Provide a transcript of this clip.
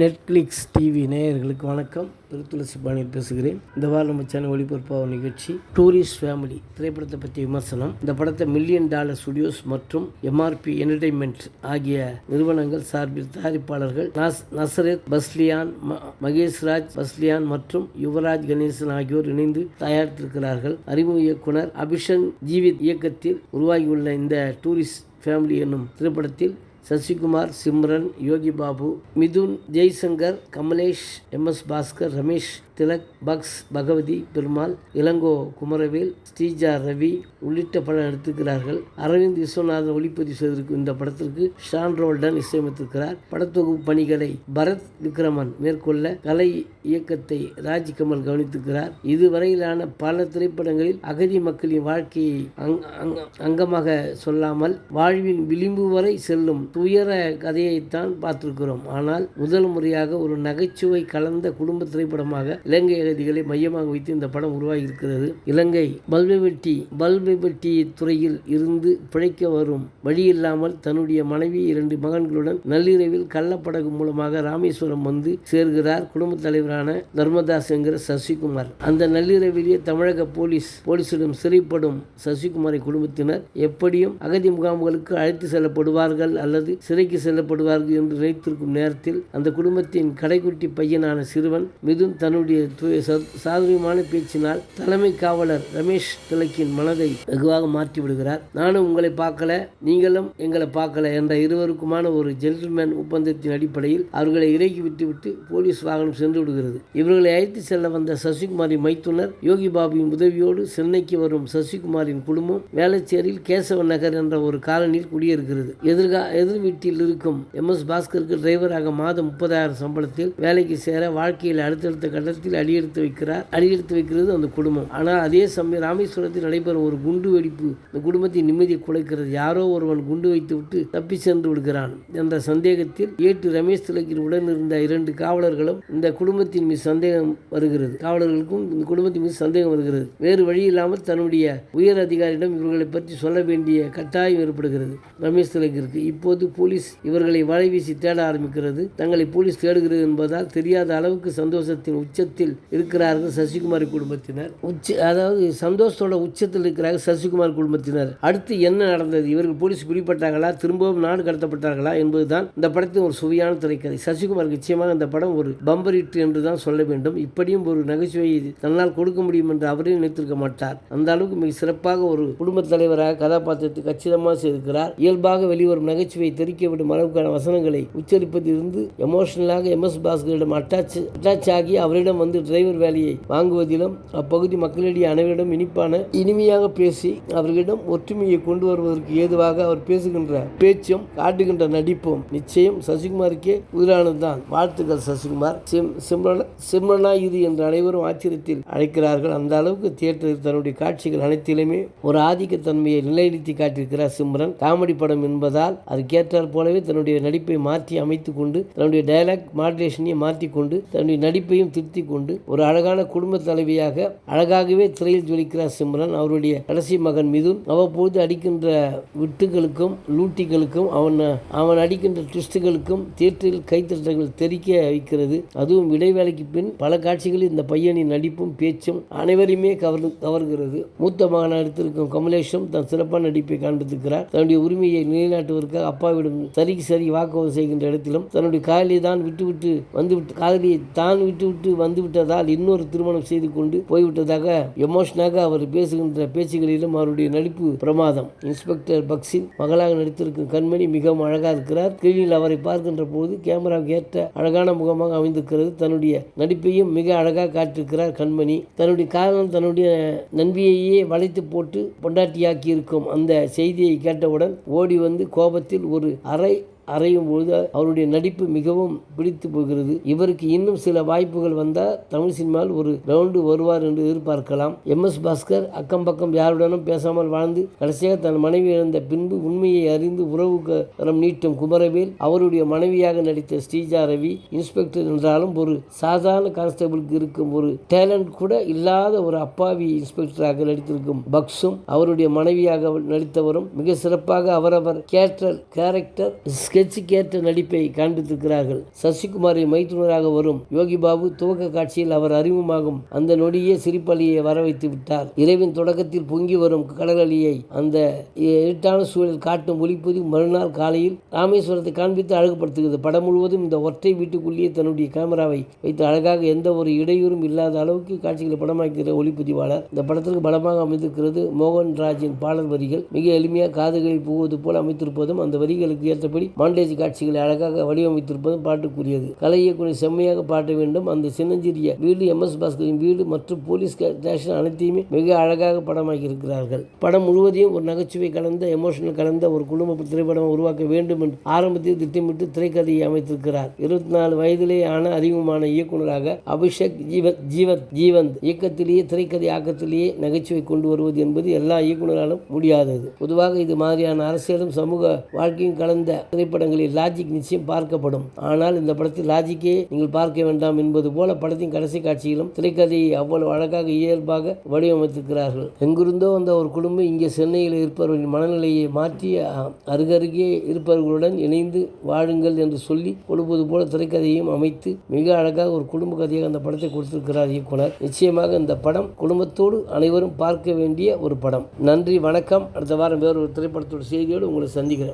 Netflix TV நேயர்களுக்கு வணக்கம். திருத்துளசி பாணி பேசுகிறேன். இந்த வாரம் நம்ம சேனல் ஒளிபரப்பாக நிகழ்ச்சி டூரிஸ்ட் ஃபேமிலி திரைப்படத்தை பற்றிய விமர்சனம். இந்த படத்தை மில்லியன் டாலர் ஸ்டுடியோஸ் மற்றும் எம்ஆர்பி என்டர்டைன்மெண்ட் ஆகிய நிறுவனங்கள் சார்பில் தயாரிப்பாளர்கள் நாஸ் நசரத் பஸ்லியான் ம- பஸ்லியான் மற்றும் யுவராஜ் கணேசன் ஆகியோர் இணைந்து தயாரித்திருக்கிறார்கள். அறிமுக இயக்குனர் அபிஷன் ஜீவித் இயக்கத்தில் உருவாகியுள்ள இந்த டூரிஸ்ட் ஃபேமிலி என்னும் திரைப்படத்தில் சசிகுமார் சிம்ரன் யோகி பாபு மிதுன் ஜெய்சங்கர் கமலேஷ் எம் எஸ் பாஸ்கர் ரமேஷ் திலக் பக்ஸ் பகவதி பெருமாள் இளங்கோ குமரவேல் ஸ்ரீஜா ரவி உள்ளிட்ட பலர் நடித்திருக்கிறார்கள் அரவிந்த் விஸ்வநாதன் ஒளிப்பதிவு செய்திருக்கும் இந்த படத்திற்கு ஷான் ரோல்டன் இசையமைத்திருக்கிறார். படத்தொகுப்பு பணிகளை பரத் விக்ரமன் மேற்கொள்ள கலை இயக்கத்தை ராஜ் கமல் கவனித்திருக்கிறார். இதுவரையிலான பல திரைப்படங்களில் அகதி மக்களின் வாழ்க்கையை அங்- அங்- அங்கமாக சொல்லாமல் வாழ்வின் விளிம்பு வரை செல்லும் துயர கதையைத்தான் பார்த்திருக்கிறோம். ஆனால் முதல் முறையாக ஒரு நகைச்சுவை கலந்த குடும்ப திரைப்படமாக இலங்கை அகதிகளை மையமாக வைத்து இந்த படம் உருவாகி இருக்கிறது இலங்கை பல்வெட்டி பல்வெட்டி துறையில் இருந்து பிழைக்க வரும் வழி இல்லாமல் தன்னுடைய மனைவி இரண்டு மகன்களுடன் நள்ளிரவில் கள்ளப்படகு மூலமாக ராமேஸ்வரம் வந்து சேர்கிறார் குடும்பத் தலைவரான தர்மதாஸ் என்கிற சசிகுமார். அந்த நள்ளிரவிலேயே தமிழக போலீஸ் போலீசிடம் சிறைப்படும் சசிகுமாரை குடும்பத்தினர் எப்படியும் அகதி முகாம்களுக்கு அழைத்து செல்லப்படுவார்கள் அல்லது சிறைக்கு செல்லப்படுவார்கள் என்று நினைத்திருக்கும் நேரத்தில் அந்த குடும்பத்தின் கடைக்குட்டி பையனான சிறுவன் மிதுன் தன்னுடைய சாதுரியமான பேச்சினால் தலைமை காவலர் ரமேஷ் திலக்கின் மனதை வெகுவாக மாற்றி விடுகிறார். நானும் உங்களை பார்க்கல நீங்களும் எங்களை பார்க்கல என்ற இருவருக்குமான ஒரு ஜென்டில்மேன் ஒப்பந்தத்தின் அடிப்படையில் அவர்களை இறக்கி விட்டுவிட்டு போலீஸ் வாகனம் சென்று விடுகிறது. இவர்களை அழைத்து செல்ல வந்த சசிகுமாரி மைத்துனர் யோகி பாபுவின் உதவியோடு சென்னைக்கு வரும் சசிகுமாரின் குடும்பம் வேளச்சேரியில் கேசவ நகர் என்ற ஒரு காலனியில் குடியிருக்கிறது எதிர்கா எதிர் வீட்டில் இருக்கும் எம் எஸ் பாஸ்கருக்கு டிரைவராக மாதம் முப்பதாயிரம் சம்பளத்தில் வேலைக்கு சேர வாழ்க்கையில் அடுத்தடுத்த கட்டத்தில் அடியெடுத்து வைக்கிறார். அடியெடுத்து வைக்கிறது அந்த குடும்பம். ஆனால் அதே சமயம் ராமேஸ்வரத்தில் நடைபெறும் ஒரு குண்டு வெடிப்பு இந்த குடும்பத்தின் நிம்மதியை குலைக்கிறது. யாரோ ஒருவன் குண்டு வைத்து விட்டு தப்பி சென்று விடுகிறான் என்ற சந்தேகத்தில் ஏட்டு ரமேஷ் திலக்கின் உடன் இருந்த இரண்டு காவலர்களும் இந்த குடும்பத்தின் மீது சந்தேகம் வருகிறது. காவலர்களுக்கும் இந்த குடும்பத்தின் மீது சந்தேகம் வருகிறது. வேறு வழி இல்லாமல் தன்னுடைய உயர் அதிகாரியிடம் இவர்களை பற்றி சொல்ல வேண்டிய கட்டாயம் ஏற்படுகிறது ரமேஷ் திலக்கிற்கு இப்போது போலீஸ் இவர்களை வலை வீசி தேட ஆரம்பிக்கிறது. தங்களை போலீஸ் தேடுகிறது என்பதால் தெரியாத அளவுக்கு சந்தோஷத்தின் உச்சத்தில் இருக்கிறார்கள் சசிகுமார் குடும்பத்தினர். உச்ச அதாவது சந்தோஷத்தோட உச்சத்தில் இருக்கிறார்கள் சசிகுமார் குடும்பத்தினர். அடுத்து என்ன நடந்தது? இவர்கள் போலீஸ் பிடிப்பட்டார்களா திரும்பவும் நாடு கடத்தப்பட்டார்களா? என்பதுதான் இந்த படத்தின் ஒரு சுவையான திரைக்கதை. சசிகுமார் நிச்சயமாக இந்த படம் ஒரு பம்பர் ஹிட் என்று தான் சொல்ல வேண்டும். இப்படியும் ஒரு நகைச்சுவையை தன்னால் கொடுக்க முடியும் என்று அவரே நினைத்திருக்க மாட்டார். அந்த அளவுக்கு மிக சிறப்பாக ஒரு குடும்பத் தலைவராக கதாபாத்திரத்தை கச்சிதமாக செய்திருக்கிறார். இயல்பாக வெளிவரும் நகைச்சுவையை தெரிக்க விடும் அளவுக்கான வசனங்களை உச்சரிப்பதிலிருந்து எமோஷனலாக எம் எஸ் பாஸ்கரிடம் அட்டாச் அட்டாச் ஆகி அவரிடம் வந்து டிரைவர் வேலையை வாங்குவதிலும் அப்பகுதி மக்களிடையே அனைவரிடம் இனிப்பான இனிமையாக பேசி அவர்களிடம் ஒற்றுமையை கொண்டு வருவதற்கு ஏதுவாக அவர் பேசுகின்ற பேச்சும் காட்டுகின்ற நடிப்பும் நிச்சயம் சசிகுமாருக்கே உயிரானதுதான் வாழ்த்துக்கள் சசிகுமார். சிம் சிம்ரனா சிம்ரனா இது என்று அனைவரும் ஆச்சரியத்தில் அழைக்கிறார்கள். அந்த அளவுக்கு தியேட்டரில் தன்னுடைய காட்சிகள் அனைத்திலுமே ஒரு ஆதிக்கத்தன்மையை நிலைநிறுத்தி காட்டியிருக்கிறார் சிம்ரன். காமெடி படம் என்பதால் அதுக்கேற்றால் போலவே தன்னுடைய நடிப்பை மாற்றி அமைத்துக் கொண்டு தன்னுடைய டயலாக் மாடுலேஷனையும் மாற்றிக்கொண்டு தன்னுடைய நடிப்பையும் திருத்திக் கொண்டு ஒரு அழகான குடும்ப தலைவியாக அழகாகவே திரையில் ஜொலிக்கிறார் சிம்ரன். அவருடைய கடைசி மகன் மிதுன். அவ்வப்போது அடிக்கின்ற விட்டுகளுக்கும் லூட்டிகளுக்கும் அவன் அவன் அடிக்கின்ற ட்விஸ்டுகளுக்கும் தியேட்டரில் கைத்தட்டங்கள் தெரிக்க வைக்கிறது. அதுவும் இடைவேளைக்கு பின் பல காட்சிகளில் இந்த பையனின் நடிப்பும் பேச்சும் அனைவரையுமே கவர் கவர்கிறது. மூத்த மகன் நடித்திருக்கும் கமலேஷும் தன் சிறப்பான நடிப்பை காண்பித்திருக்கிறார். தன்னுடைய உரிமையை நிலைநாட்டுவதற்காக அப்பாவிடம் சரிக்கு சரி வாக்குவாதம் செய்கின்ற இடத்திலும் தன்னுடைய காதலியை தான் விட்டுவிட்டு வந்துவிட்டு காதலியை தான் விட்டுவிட்டு வந்து விட்டதால் இன்னொரு திருமணம் செய்து கொண்டு போய்விட்டதாக எமோஷனாக அவர் பேசுகின்ற பேச்சுகளிலும் அவருடைய நடிப்பு பிரமாதம். இன்ஸ்பெக்டர் பக்ஸின் மகளாக நடித்திருக்கும் கண்மணி மிகவும் அழகாக இருக்கிறார். ஸ்கிரீனில் அவரை பார்க்கின்ற போது கேமராவுக்கு ஏற்ற அழகான முகமாக அமைந்திருக்கிறது. தன்னுடைய நடிப்பையும் மிக அழகாக காட்டிருக்கிறார் கண்மணி. தன்னுடைய காரணம் தன்னுடைய நண்பியையே வளைத்து போட்டு பொண்டாட்டியாக்கி இருக்கும் அந்த செய்தியை கேட்டவுடன் ஓடி வந்து கோபத்தில் ஒரு அறை அறையும் பொழுது அவருடைய நடிப்பு மிகவும் பிடித்து போகிறது. இவருக்கு இன்னும் சில வாய்ப்புகள் வந்தால் தமிழ் சினிமாவில் ஒரு ரவுண்டு வருவார் என்று எதிர்பார்க்கலாம். எம். எஸ். பாஸ்கர் அக்கம் பக்கம் யாருடனும் பேசாமல் வாழ்ந்து கடைசியாக தன் மனைவி இழந்த பின்பு உண்மையை அறிந்து உறவு கரம் நீட்டும் குமரவேல் அவருடைய மனைவியாக நடித்த ஸ்ரீஜா ரவி இன்ஸ்பெக்டர் என்றாலும் ஒரு சாதாரண கான்ஸ்டபிளுக்கு இருக்கும் ஒரு டேலண்ட் கூட இல்லாத ஒரு அப்பாவி இன்ஸ்பெக்டராக நடித்திருக்கும் பக்ஸும் அவருடைய மனைவியாக நடித்தவரும் மிக சிறப்பாக அவரவர் கேரக்டர் கேரக்டர் ஸ்கெட்சுக்கேற்ற நடிப்பை காண்பித்திருக்கிறார்கள். சசிகுமாரை மைத்துனராக வரும் யோகி பாபு துவக்க காட்சியில் அவர் அறிமுகமாகும். அந்த நொடியே சிரிப்பலியை வர வைத்து விட்டார். இரவின் தொடக்கத்தில் பொங்கி வரும் கடலலியை அந்த இருட்டான சூழல் காட்டும் ஒளிப்பதிவு மறுநாள் காலையில் ராமேஸ்வரத்தை காண்பித்து அழகுபடுத்துகிறது. படம் முழுவதும் இந்த ஒற்றை வீட்டுக்குள்ளேயே தன்னுடைய கேமராவை வைத்து அழகாக எந்த ஒரு இடையூறும் இல்லாத அளவுக்கு காட்சிகளை படமாக்கிற ஒளிப்பதிவாளர். இந்த படத்திற்கு பலமாக அமைந்திருக்கிறது மோகன் ராஜின் பாடல் வரிகள். மிக எளிமையாக காதுகளில் போவது போல் அமைத்திருப்பதும் அந்த வரிகளுக்கு ஏற்றபடி மாண்டேஜ் காட்சிகளை அழகாக வடிவமைத்திருப்பதும் பாட்டுக்குரியது. கலை இயக்குனர் செம்மையாக பாட்ட வேண்டும். அந்த சின்னஞ்சிறிய வீடு எம். எஸ். பாஸ்கரின் வீடு மற்றும் போலீஸ் ஸ்டேஷன் அனைத்தையுமே மிக அழகாக படமாக்கி இருக்கிறார்கள் படம் முழுவதையும் ஒரு நகைச்சுவை கலந்த எமோஷனல் கலந்த ஒரு குடும்ப திரைப்படம் உருவாக்க வேண்டும் என்று ஆரம்பத்தில் திட்டமிட்டு திரைக்கதையை அமைத்திருக்கிறார். இருபத்தி நாலு வயதிலே ஆன அறிமுகமான இயக்குனராக அபிஷேக் ஜீவத் ஜீவத் ஜீவந்த் இயக்கத்திலேயே திரைக்கதை ஆக்கத்திலேயே நகைச்சுவை கொண்டு வருவது என்பது எல்லா இயக்குனராலும் முடியாதது. பொதுவாக இது மாதிரியான அரசியலும் சமூக வாழ்க்கையும் கலந்த திரைப்படங்களில் லாஜிக் நிச்சயம் பார்க்கப்படும். ஆனால் இந்த படத்தில் லாஜிக்கே நீங்கள் பார்க்க வேண்டாம் என்பது போல படத்தின் கடைசி காட்சியிலும் திரைக்கதையை அவ்வளவு அழகாக இயல்பாக வடிவமைத்திருக்கிறார்கள். எங்கிருந்தோ வந்த ஒரு குடும்பம் இங்கே சென்னையில் இருப்பவர்களின் மனநிலையை மாற்றி அருகருகே இருப்பவர்களுடன் இணைந்து வாழுங்கள் என்று சொல்லி கொடுப்பது போல திரைக்கதையும் அமைத்து மிக அழகாக ஒரு குடும்ப கதையாக அந்த படத்தை கொடுத்திருக்கிறார் இயக்குனர். நிச்சயமாக இந்த படம் குடும்பத்தோடு அனைவரும் பார்க்க வேண்டிய ஒரு படம். நன்றி வணக்கம். அடுத்த வாரம் வேறு ஒரு திரைப்படத்தோட செய்தியோடு உங்களை சந்திக்கிறேன்.